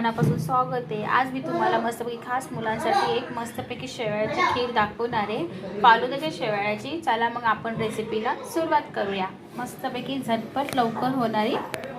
मनापासून स्वागत आहे. आज मी तुम्हाला मस्तपैकी खास मुलांसाठी एक मस्तपैकी शेवयाची खीर दाखवणार आहे. फालुदाच्या शेवयाची. चला मग आपण रेसिपीला सुरुवात करूया. मस्तपैकी झटपट लवकर होणारी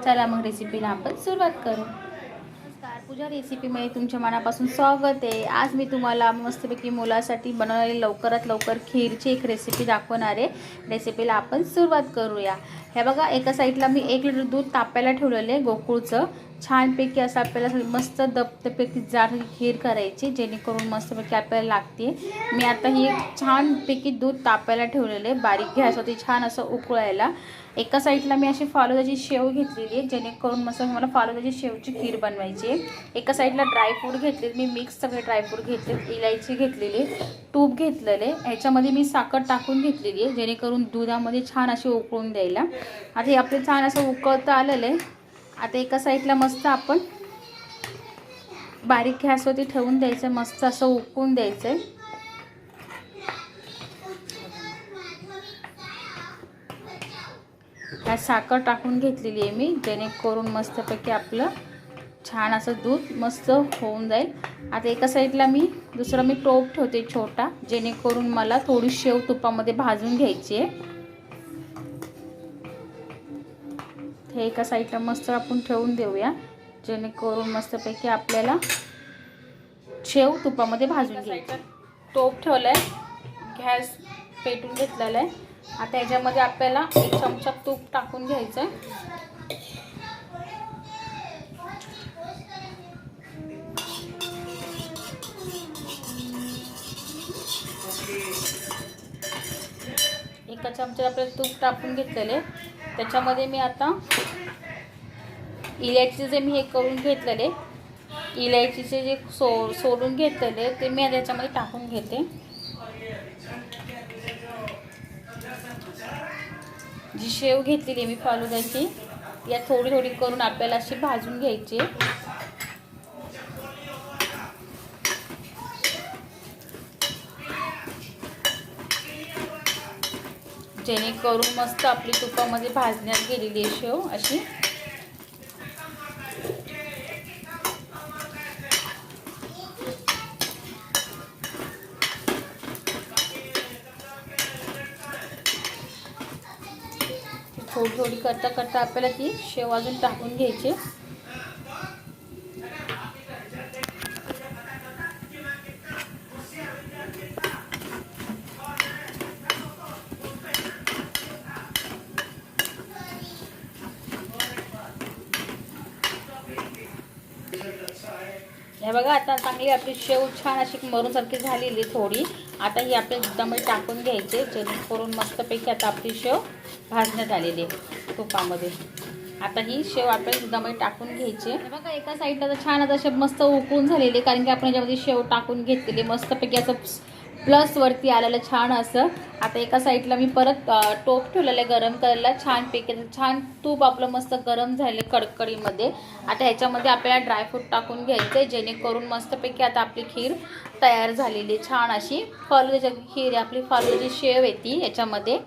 चला मग रेसिपीला आपण सुरुवात करू. नमस्कार. पूजा रेसिपीमध्ये तुमच्या मनापासून स्वागत आहे. आज मी तुम्हाला मस्तपैकी मुलासाठी बनवलेली लवकरात लवकर खीरची एक रेसिपी दाखवणार आहे. रेसिपीला आपण सुरुवात करूया. हे बघा एका साईडला मी एक लिटर दूध तापायला ठेवलेलं आहे गोकुळचं. छानपैकी असं आपल्याला मस्त दबदपैकी जाड खीर करायची जेणेकरून मस्तपैकी आपल्याला लागते. मी आता ही एक छानपैकी दूध तापायला ठेवलेलं आहे. बारीक गॅसवरती छान असं उकळायला. एका साईडला मी अशी फालुदाची शेव घेतलेली आहे जेणेकरून मस्त मला फालुदाची शेवची खीर बनवायची आहे. एका साईडला ड्रायफ्रूट घेतले मी मिक्स सगळे ड्रायफ्रूट घेतले इलायची घेतलेली तूप घेतलेले ह्याच्यामध्ये मी साखर टाकून घेतलेली आहे जेणेकरून दुधामध्ये छान अशी उकळून द्यायला. आता हे आपले छान असं उकळतं आलेलं आहे. आता एका साईडला मस्त आपण बारीक गॅसवरती ठेवून द्यायचं मस्त असं उकळून द्यायचं आहे ह्यात साखर टाकून घेतलेली आहे मी जेणेकरून मस्तपैकी आपलं छान असं दूध मस्त होऊन जाईल. आता एका साईडला मी दुसरा मी टोप ठेवते छोटा जेणेकरून मला थोडी शेव तुपामध्ये भाजून घ्यायची आहे. हे एका साईडला मस्त आपण ठेवून देऊया. जेणेकरून मस्तपैकी आपल्याला शेव तुपामध्ये भाजून घ्यायचं. टोप ठेवला आहे गॅस पेटून घेतलेला आहे आता याच्यामध्ये आपल्याला एक चमचा तूप टाकून घ्यायचं एका चमचा आपल्याला तूप टाकून घेतलेले. त्याच्यामध्ये मी आता इलायची जे मी हे करून घेतलेले इलायचीचे जे सो सोलून घेतलेले ते मी त्याच्यामध्ये टाकून घेते. जी शेव घेतलेली मी फालुद्याची या थोडी थोडी करून आपल्याला अशी भाजून घ्यायची. जेणेकरून मस्त आपली तुपामध्ये भाजण्यात गेलेली आहे शेव अशी. थोडी थोडी करता करता आपल्याला ती शेव अजून टाकून घ्यायची. हे बघा आता चांगली आपली शेव छान अशी मरूनसारखी झालेली थोडी. आता ही आपल्या दुधामध्ये टाकून घ्यायचे जेणेकरून मस्तपैकी आता आपली शेव भाजण्यात आलेली आहे तुपामध्ये. आता ही शेव आपल्या दुधामध्ये टाकून घ्यायची हे बघा एका साईडला तर छान आता असे मस्त उकळून झालेली कारण की आपण याच्यामध्ये शेव टाकून घेतलेली मस्तपैकी असं प्लस वरती आलेलं छान असं. आता एका साईडला मी परत टोप ठेवलेलं आहे गरम करायला. छान पैकी छान तूप आपलं मस्त गरम झाले कडकडीमध्ये. आता ह्याच्यामध्ये आपल्याला ड्रायफ्रूट टाकून घ्यायचं आहे जेणेकरून मस्तपैकी आता आपली खीर तयार झालेली छान अशी फालुदाची खीर आपली फालूची शेव येते याच्यामध्ये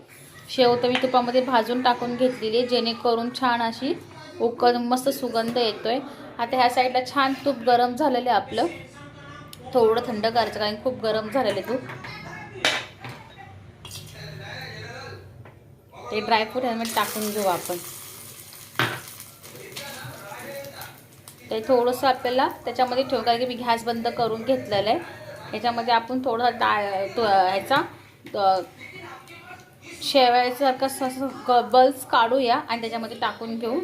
शेव तर मी तुपामध्ये भाजून टाकून घेतलेली आहे जेणेकरून छान अशी उकळ मस्त सुगंध येतोय. आता ह्या साईडला छान तूप गरम झालेलं आहे आपलं. थोडं थंड करायचं कारण खूप गरम झालेलं आहे ते ड्रायफ्रूट ह्यामध्ये टाकून घेऊ आपण. ते थोडंसं आपल्याला त्याच्यामध्ये ठेवू कारण की मी गॅस बंद करून घेतलेलं आहे. ह्याच्यामध्ये आपण थोडं डाळ याचा ह्याचा शेवायसारखं बल्स काढूया आणि त्याच्यामध्ये टाकून घेऊ.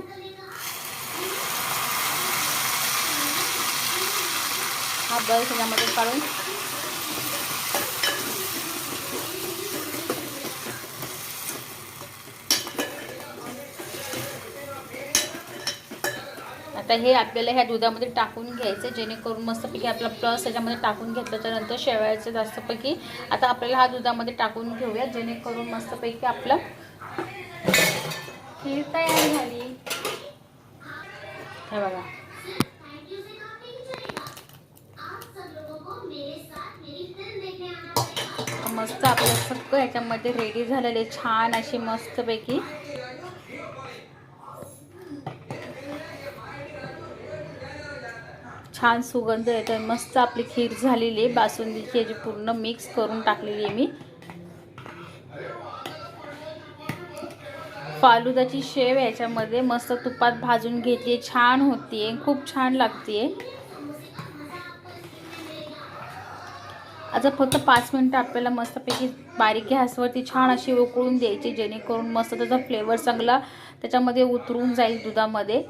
हा बल्स त्याच्यामध्ये काढून आता हे आपल्याला ह्या दुधामध्ये टाकून घ्यायचं जेणेकरून मस्तपैकी आपला प्लस त्याच्यामध्ये टाकून घेतल्याच्यानंतर शेवायचं जास्तपैकी आता आपल्याला हा दुधामध्ये टाकून घेऊया जेणेकरून मस्तपैकी आपलं खीर तयार झाली. हे बघा. मस्त आपलं सगळं ह्याच्यामध्ये रेडी झालेले छान अशी मस्तपैकी. छान सुगंध येतो मस्त आपली खीर झालेली आहे बासुंदीची याची पूर्ण मिक्स करून टाकलेली आहे मी. फालुदाची शेव याच्यामध्ये मस्त तुपात भाजून घेतली छान होतीये खूप छान लागते आता फक्त पाच मिनटं आपल्याला मस्तपैकी बारीक गॅसवरती छान अशी उकळून द्यायची जेणेकरून मस्त त्याचा फ्लेवर चांगला त्याच्यामध्ये उतरून जाईल दुधामध्ये.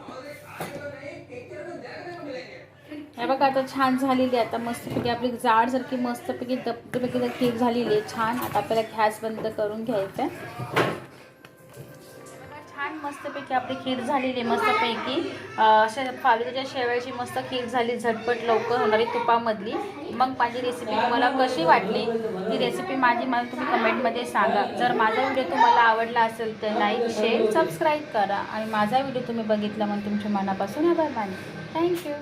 हे बघा आता छान झालेली आहे. आता मस्तपैकी आपली जाडसारखी मस्तपैकी दप्तपैकी खीर झालेली आहे. छान. आता आपल्याला गॅस बंद करून घ्यायचं आहे छान मस्तपैकी आपली खीर झालेली मस्तपैकी. अं, अशा फालुद्याच्या शेवयाची मस्त खीर झाली झटपट लवकर होणारी तुपामधली. मग माझी रेसिपी तुम्हाला कशी वाटली? ती रेसिपी माझी मला तुम्ही कमेंटमध्ये सांगा. जर माझा व्हिडिओ तुम्हाला आवडला असेल तर लाईक शेअर सबस्क्राईब करा. आणि माझा व्हिडिओ तुम्ही बघितला म्हणून तुमच्या मनापासून आभार माने थँक्यू